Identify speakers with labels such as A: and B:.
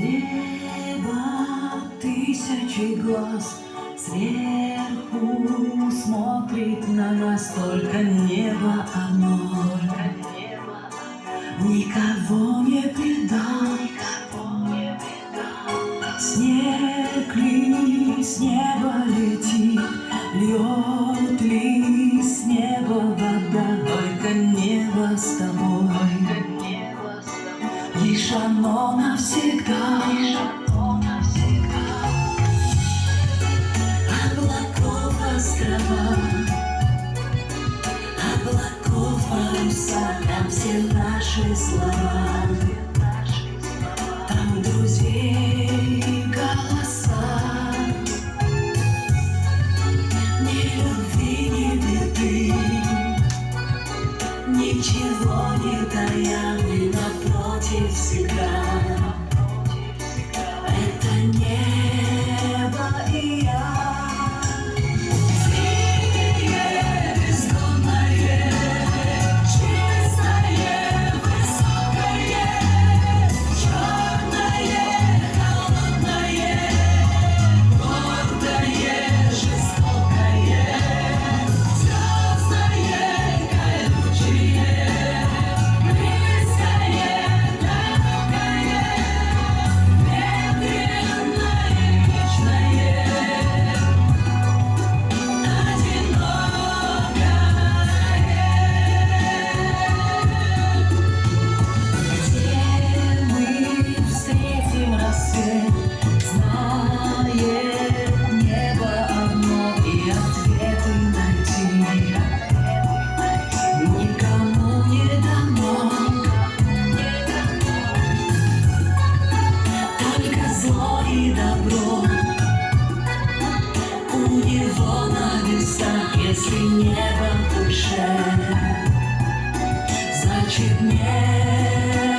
A: неба тысячи глаз Сверху смотрит на нас только небо одно. Никого не предал, никого не предал. Снег ли с неба летит, льет ли с неба вода, только небо с тобой. Лишь оно навсегда. Облаков острова. Облаков паруса Там все наши слова Ничего не тая Мы напротив всегда добро. У него на весах, если небо в душе Значит нет.